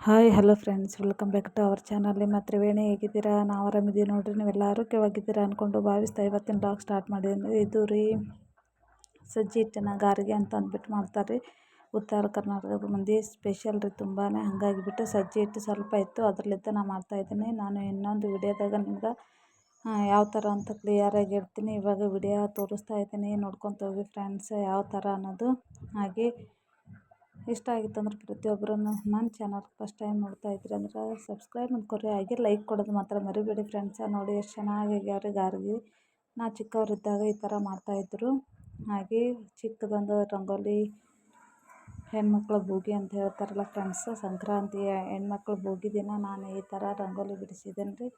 Hi, hello friends. Welcome back to our channel. ನಿಮ್ಮ ತ್ರಿವೇಣಿ ಹೇಗಿದ್ದೀರಾ? ನಾವು ಆರಾಮಿದ್ದೀವಿ ನೋಡಿರಿ. ನೀವೆಲ್ಲ ಆರೋಗ್ಯವಾಗಿದ್ದೀರಾ ಅಂದ್ಕೊಂಡು ಭಾವಿಸ್ತಾ ಇವತ್ತಿನ ಬ್ಲಾಗ್ ಸ್ಟಾರ್ಟ್ ಮಾಡಿದ್ದೀನಿ ಇದು ರೀ ಸಜ್ಜಿ ಹಿಟ್ಟಿನ ಗಾರಿಗೆ ಅಂತ ಅಂದ್ಬಿಟ್ಟು ಮಾಡ್ತಾರೆ ರೀ. ಉತ್ತರ ಕರ್ನಾಟಕದ ಮಂದಿ ಸ್ಪೆಷಲ್ ರೀ ತುಂಬಾ ಹಾಗಾಗಿ ಬಿಟ್ಟು ಸಜ್ಜಿ ಹಿಟ್ಟು ಸ್ವಲ್ಪ ಇತ್ತು ಅದರಲ್ಲಿದ್ದ ನಾನು ಮಾಡ್ತಾಯಿದ್ದೀನಿ ನಾನು ಇನ್ನೊಂದು ವಿಡಿಯೋದಾಗ ನಿಮ್ಗೆ ಯಾವ ಥರ ಅಂತ ಕ್ಲಿಯರಾಗಿ ಹೇಳ್ತೀನಿ. ಇವಾಗ ವಿಡಿಯೋ ತೋರಿಸ್ತಾ ಇದ್ದೀನಿ. ನೋಡ್ಕೊತ ಹೋಗಿ ಫ್ರೆಂಡ್ಸ್, ಯಾವ ಥರ ಅನ್ನೋದು ಹಾಗೆ ಇಷ್ಟ ಆಗಿತ್ತು ಅಂದ್ರೆ ಪ್ರತಿಯೊಬ್ಬರೂ ನನ್ನ ಚಾನಲ್ ಫಸ್ಟ್ ಟೈಮ್ ನೋಡ್ತಾ ಇದ್ರಿ ಅಂದ್ರೆ ಸಬ್ಸ್ಕ್ರೈಬ್ ಮಾಡ್ಕೊರಿ ಹಾಗೆ ಲೈಕ್ ಕೊಡೋದು ಮಾತ್ರ ಮರಿಬೇಡಿ ಫ್ರೆಂಡ್ಸ ನೋಡಿ ಎಷ್ಟು ಚೆನ್ನಾಗಿ ಆಗ್ಯಾವ್ರಿ ಗಾರ್ಗಿ. ನಾ ಚಿಕ್ಕವರಿದ್ದಾಗ ಈ ಥರ ಮಾಡ್ತಾಯಿದ್ರು ಹಾಗೆ ಚಿಕ್ಕದೊಂದು ರಂಗೋಲಿ ಹೆಣ್ಮಕ್ಳು ಭೋಗಿ ಅಂತ ಹೇಳ್ತಾರಲ್ಲ ಫ್ರೆಂಡ್ಸ್ ಸಂಕ್ರಾಂತಿ ಹೆಣ್ಮಕ್ಳು ಭೋಗಿ ದಿನ ನಾನು ಈ ಥರ ರಂಗೋಲಿ ಬಿಡಿಸಿದ್ದೇನೆ ರೀ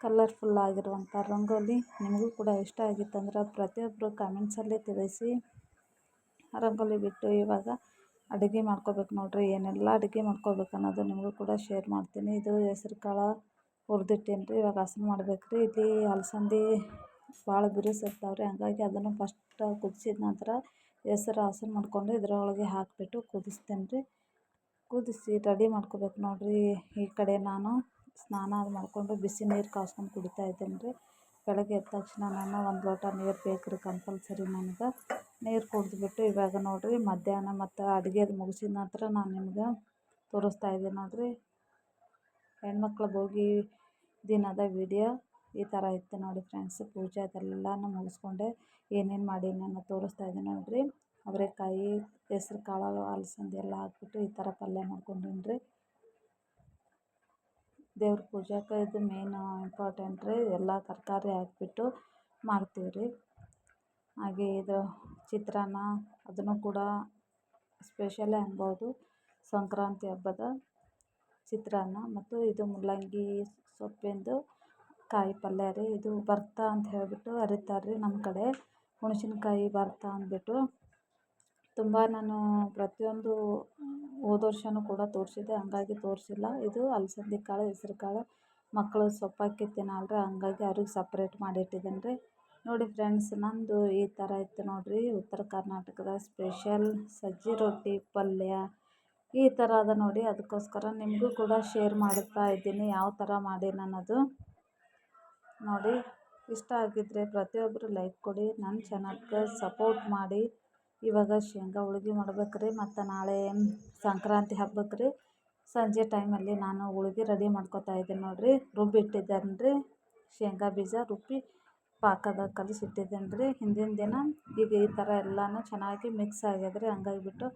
ಕಲರ್ಫುಲ್ ಆಗಿರುವಂಥ ರಂಗೋಲಿ ನಿಮಗೂ ಕೂಡ ಇಷ್ಟ ಆಗಿತ್ತಂದ್ರೆ ಪ್ರತಿಯೊಬ್ಬರು ಕಮೆಂಟ್ಸಲ್ಲಿ ತಿಳಿಸಿ ರಂಗೋಲಿ ಬಿಟ್ಟು ಇವಾಗ ಅಡುಗೆ ಮಾಡ್ಕೋಬೇಕು ನೋಡಿರಿ, ಏನೆಲ್ಲ ಅಡುಗೆ ಮಾಡ್ಕೋಬೇಕು ಅನ್ನೋದು ನಿಮಗೂ ಕೂಡ ಶೇರ್ ಮಾಡ್ತೀನಿ. ಇದು ಹೆಸ್ರು ಕಾಳು ಹುರಿದಿಟ್ಟೇನಿ ರೀ ಇವಾಗ ಹಸನು ಮಾಡ್ಬೇಕು ರೀ ಇಲ್ಲಿ ಅಲಸಂದಿ ಭಾಳ ಬಿರುಸಿರ್ತಾವೆ ರೀ ಹಂಗಾಗಿ ಅದನ್ನು ಫಸ್ಟ್ ಕುದಿಸಿದ ನಂತರ ಹೆಸ್ರು ಹಸನು ಮಾಡಿಕೊಂಡು ಇದರೊಳಗೆ ಹಾಕಿಬಿಟ್ಟು ಕುದಿಸ್ತೇನೆ ರೀ ಕುದಿಸಿ ರೆಡಿ ಮಾಡ್ಕೋಬೇಕು ನೋಡಿರಿ. ಈ ಕಡೆ ನಾನು ಸ್ನಾನ ಮಾಡಿಕೊಂಡು ಬಿಸಿ ನೀರು ಕಾಸ್ಕೊಂಡು ಕುಡಿತಾ ಇದ್ದೇನೆ ರೀ ಬೆಳಗ್ಗೆ ಎದ್ದ ತಕ್ಷಣ ನಾನು ಒಂದು ಲೋಟ ನೀರು ಬೇಕು ರೀ ಕಂಪಲ್ಸರಿ ನನಗೆ. ನೀರು ಕುಡಿದ್ಬಿಟ್ಟು ಇವಾಗ ನೋಡಿರಿ ಮಧ್ಯಾಹ್ನ ಮತ್ತು ಅಡುಗೆದು ಮುಗಿಸಿದ ನಂತರ ನಾನು ನಿಮ್ಗೆ ತೋರಿಸ್ತಾ ಇದ್ದೀನಿ ನೋಡಿರಿ. ಹೆಣ್ಮಕ್ಳ ಭೋಗಿ ದಿನದ ವೀಡಿಯೋ ಈ ಥರ ಇತ್ತು ನೋಡಿ ಫ್ರೆಂಡ್ಸ್. ಪೂಜೆ ಅದೆಲ್ಲನೂ ಮುಗಿಸ್ಕೊಂಡೆ. ಏನೇನು ಮಾಡೀನಿ ನಾನು ತೋರಿಸ್ತಾ ಇದ್ದೀನಿ ನೋಡಿರಿ. ಅವರೆಕಾಯಿ, ಹೆಸ್ರು ಕಾಳು ಅಲಸಂದೆ ಎಲ್ಲ ಹಾಕ್ಬಿಟ್ಟು ಈ ಥರ ಪಲ್ಯ ಮಾಡ್ಕೊಂಡಿನ್ರಿ. ದೇವ್ರ ಪೂಜಾಕ್ಕೆ ಇದು ಮೇನ್ ಇಂಪಾರ್ಟೆಂಟ್ ರೀ. ಎಲ್ಲ ತರಕಾರಿ ಹಾಕ್ಬಿಟ್ಟು ಮಾಡ್ತೀವಿ ರೀ ಹಾಗೆ ಇದು ಚಿತ್ರಾನ್ನ ಅದನ್ನು ಕೂಡ ಸ್ಪೆಷಲೇ ಅನ್ಬೋದು. ಸಂಕ್ರಾಂತಿ ಹಬ್ಬದ ಚಿತ್ರಾನ್ನ ಮತ್ತು ಇದು ಮೂಲಂಗಿ ಸೊಪ್ಪಿಂದು ಕಾಯಿ ಪಲ್ಯ ರೀ, ಇದು ಭರ್ತ ಅಂತ ಹೇಳಿಬಿಟ್ಟು ಅರಿತಾರೆ ರೀ ನಮ್ಮ ಕಡೆ. ಹುಣ್ಸಿನ್ಕಾಯಿ ಭರ್ತ ಅಂದ್ಬಿಟ್ಟು ತುಂಬ ನಾನು ಪ್ರತಿಯೊಂದು ಹೋದ ವರ್ಷವೂ ಕೂಡ ತೋರಿಸಿದ್ದೆ, ಹಂಗಾಗಿ ತೋರಿಸಿಲ್ಲ. ಇದು ಅಲಸಂದೆ ಕಾಳು, ಹೆಸ್ರು ಕಾಳು, ಮಕ್ಕಳು ಸೊಪ್ಪಾಕಿ ರೀ ಹಂಗಾಗಿ ಅವ್ರಿಗೆ ಸಪ್ರೇಟ್ ಮಾಡಿಟ್ಟಿದ್ದೀನಿ ರೀ ನೋಡಿ ಫ್ರೆಂಡ್ಸ್, ನಂದು ಈ ಥರ ಇತ್ತು ನೋಡಿರಿ. ಉತ್ತರ ಕರ್ನಾಟಕದ ಸ್ಪೆಷಲ್ ಸಜ್ಜಿ ರೊಟ್ಟಿ, ಪಲ್ಯ ಈ ಥರ ಅದ ನೋಡಿ. ಅದಕ್ಕೋಸ್ಕರ ನಿಮಗೂ ಕೂಡ ಶೇರ್ ಮಾಡುತ್ತಾ ಇದ್ದೀನಿ ಯಾವ ಥರ ಮಾಡೀನಿ ಅನ್ನೋದು ನೋಡಿ, ಇಷ್ಟ ಆಗಿದ್ದರೆ ಪ್ರತಿಯೊಬ್ಬರು ಲೈಕ್ ಕೊಡಿ, ನನ್ನ ಚಾನಲ್ಗೆ ಸಪೋರ್ಟ್ ಮಾಡಿ. ಇವಾಗ ಶೇಂಗಾ ಹೋಳ್ಗೆ ಮಾಡ್ಬೇಕ್ರಿ ಮತ್ತು ನಾಳೆ ಸಂಕ್ರಾಂತಿ ಹಬ್ಬಕ್ಕೆ ರೀ ಸಂಜೆ ಟೈಮಲ್ಲಿ ನಾನು ಹೋಳ್ಗೆ ರೆಡಿ ಮಾಡ್ಕೊತಾ ಇದ್ದೀನಿ ನೋಡಿರಿ. ರುಬ್ಬಿಟ್ಟಿದ್ದೇನೆ ರೀ ಶೇಂಗಾ ಬೀಜ ರುಬ್ಬಿ ಪಾಕದಾಗ ಕಲಿಸಿಟ್ಟಿದ್ದೇನೆ ರೀ ಹಿಂದಿನ ದಿನ ಈಗ ಈ ಥರ ಎಲ್ಲನೂ ಚೆನ್ನಾಗಿ ಮಿಕ್ಸ್ ಆಗ್ಯದ ರೀ ಹಂಗಾಗಿ ಬಿಟ್ಟು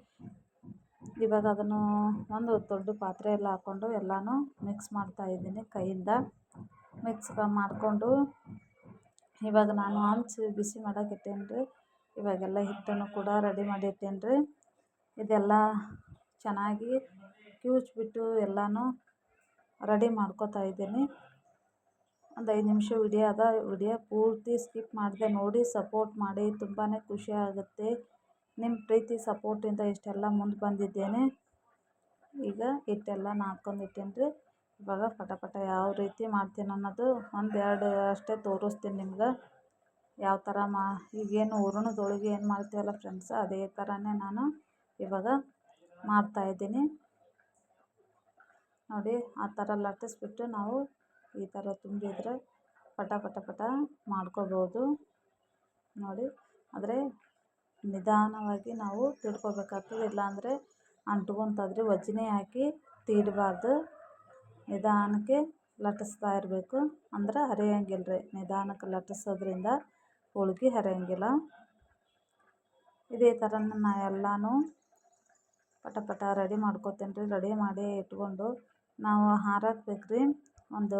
ಇವಾಗ ಅದನ್ನು ಒಂದು ದೊಡ್ಡ ಪಾತ್ರೆ ಎಲ್ಲ ಹಾಕ್ಕೊಂಡು ಎಲ್ಲನೂ ಮಿಕ್ಸ್ ಮಾಡ್ತಾ ಇದ್ದೀನಿ ಕೈಯಿಂದ. ಮಿಕ್ಸ್ ಮಾಡಿಕೊಂಡು ಇವಾಗ ನಾನು ಹಂಚಿ ಬಿಸಿ ಮಾಡಕ್ಕೆ ಇಟ್ಟೇನಿ ರೀ ಇವಾಗೆಲ್ಲ ಹಿಟ್ಟನ್ನು ಕೂಡ ರೆಡಿ ಮಾಡಿ ಇಟ್ಟೇನಿ ರೀ ಇದೆಲ್ಲ ಚೆನ್ನಾಗಿ ಕಿವುಚ್ಬಿಟ್ಟು ಎಲ್ಲಾನು ರೆಡಿ ಮಾಡ್ಕೊತಾ ಇದ್ದೀನಿ. ಒಂದು ಐದು ನಿಮಿಷ ವಿಡಿಯೋ ಅದ. ವಿಡಿಯೋ ಪೂರ್ತಿ ಸ್ಕಿಪ್ ಮಾಡದೆ ನೋಡಿ, ಸಪೋರ್ಟ್ ಮಾಡಿ. ತುಂಬಾ ಖುಷಿ ಆಗುತ್ತೆ. ನಿಮ್ಮ ಪ್ರೀತಿ ಸಪೋರ್ಟಿಂದ ಇಷ್ಟೆಲ್ಲ ಮುಂದೆ ಬಂದಿದ್ದೇನೆ. ಈಗ ಹಿಟ್ಟೆಲ್ಲ ನಾದ್ಕೊಂಡು ರೀ. ಇವಾಗ ಪಟ ಪಟ ಯಾವ ರೀತಿ ಮಾಡ್ತೀನಿ ಅನ್ನೋದು ಒಂದು ಎರಡು ಅಷ್ಟೇ ತೋರಿಸ್ತೀನಿ ನಿಮ್ಗೆ. ಯಾವ ಥರ ಮಾ ಈಗೇನು ಹೂರ್ಣದ ಹೋಳ್ಗೆ ಏನು ಮಾಡ್ತೀವಲ್ಲ ಫ್ರೆಂಡ್ಸ್ ಅದೇ ಥರನೇ ನಾನು ಇವಾಗ ಮಾಡ್ತಾಯಿದ್ದೀನಿ ನೋಡಿ, ಆ ಥರ ಲಟ್ಟಿಸ್ಬಿಟ್ಟು ನಾವು ಈ ಥರ ತುಂಬಿದರೆ ಪಟ ಪಟ ಪಟ ಮಾಡ್ಕೊಬೋದು. ನೋಡಿ, ಆದರೆ ನಿಧಾನವಾಗಿ ನಾವು ತಿಳ್ಕೊಬೇಕಾಗ್ತದೆ. ಇಲ್ಲಾಂದರೆ ಅಂಟ್ಕೊತದ್ರಿ ವಜ್ನೆ ಹಾಕಿ ತೀಡಬಾರ್ದು. ನಿಧಾನಕ್ಕೆ ಲಟ್ಟಿಸ್ತಾ ಇರಬೇಕು. ಅಂದ್ರೆ ಹರಿಯಂಗಿಲ್ಲ ರೀ. ನಿಧಾನಕ್ಕೆ ಲಟ್ಟಿಸೋದ್ರಿಂದ ಹೋಳ್ಗೆ ಹರಿಯಂಗಿಲ್ಲ. ಇದೇ ಥರ ನಾ ಎಲ್ಲನೂ ಪಟ ಪಟ ರೆಡಿ ಮಾಡ್ಕೋತೇನೆ ರೀ ರೆಡಿ ಮಾಡಿ ಇಟ್ಕೊಂಡು ನಾವು ಹಾರಾಕ್ಬೇಕು ರೀ ಒಂದು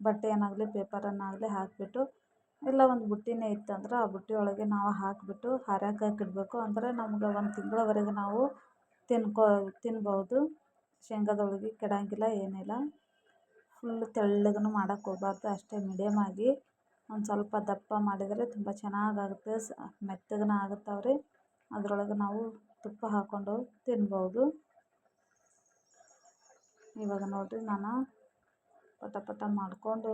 ಬಟ್ಟೆಯನ್ನಾಗಲಿ, ಪೇಪರನ್ನಾಗಲಿ ಹಾಕಿಬಿಟ್ಟು, ಇಲ್ಲ ಒಂದು ಬುಟ್ಟಿನೇ ಇತ್ತಂದ್ರೆ ಆ ಬುಟ್ಟಿ ಒಳಗೆ ನಾವು ಹಾಕಿಬಿಟ್ಟು ಹಾರಾಕಕ್ಕೆ ಇಡಬೇಕು ಅಂದರೆ ನಮ್ಗೆ ಒಂದು ತಿಂಗಳವರೆಗೆ ನಾವು ತಿನ್ಕೊ, ತಿನ್ಬೋದು. ಶೇಂಗಾದ ಹೋಳ್ಗೆ ಕೆಡೋಂಗಿಲ್ಲ, ಏನಿಲ್ಲ. ಫುಲ್ ತೆಳ್ಳಗೂ ಮಾಡೋಕೆ ಹೋಗ್ಬಾರ್ದು, ಅಷ್ಟೇ ಮೀಡಿಯಮ್ ಆಗಿ. ಒಂದು ಸ್ವಲ್ಪ ದಪ್ಪ ಮಾಡಿದರೆ ತುಂಬ ಚೆನ್ನಾಗಾಗುತ್ತೆ, ಸ ಮೆತ್ತಗೂ ಆಗುತ್ತವೆ ರೀ ಅದರೊಳಗೆ ನಾವು ತುಪ್ಪ ಹಾಕ್ಕೊಂಡು ತಿನ್ಬೋದು. ಇವಾಗ ನೋಡಿರಿ, ನಾನು ಪಟ ಪಟ ಮಾಡಿಕೊಂಡು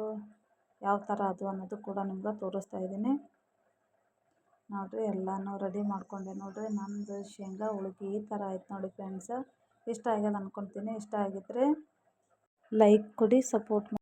ಯಾವ ಥರ ಅದು ಅನ್ನೋದು ಕೂಡ ನಿಮ್ಗೆ ತೋರಿಸ್ತಾ ಇದ್ದೀನಿ. ನೋಡಿರಿ, ಎಲ್ಲನೂ ರೆಡಿ ಮಾಡ್ಕೊಂಡೆ. ನೋಡಿರಿ ನಮ್ಮದು ಶೇಂಗಾ ಹೋಳ್ಗೆ ಈ ಥರ ಆಯ್ತು ನೋಡಿ ಫ್ರೆಂಡ್ಸ್ ಇಷ್ಟ ಆಗ್ಯದ ಅಂದ್ಕೊಳ್ತೀನಿ ಇಷ್ಟ ಆಗಿದ್ದರೆ ಲೈಕ್ ಕೊಡಿ ಸಪೋರ್ಟ್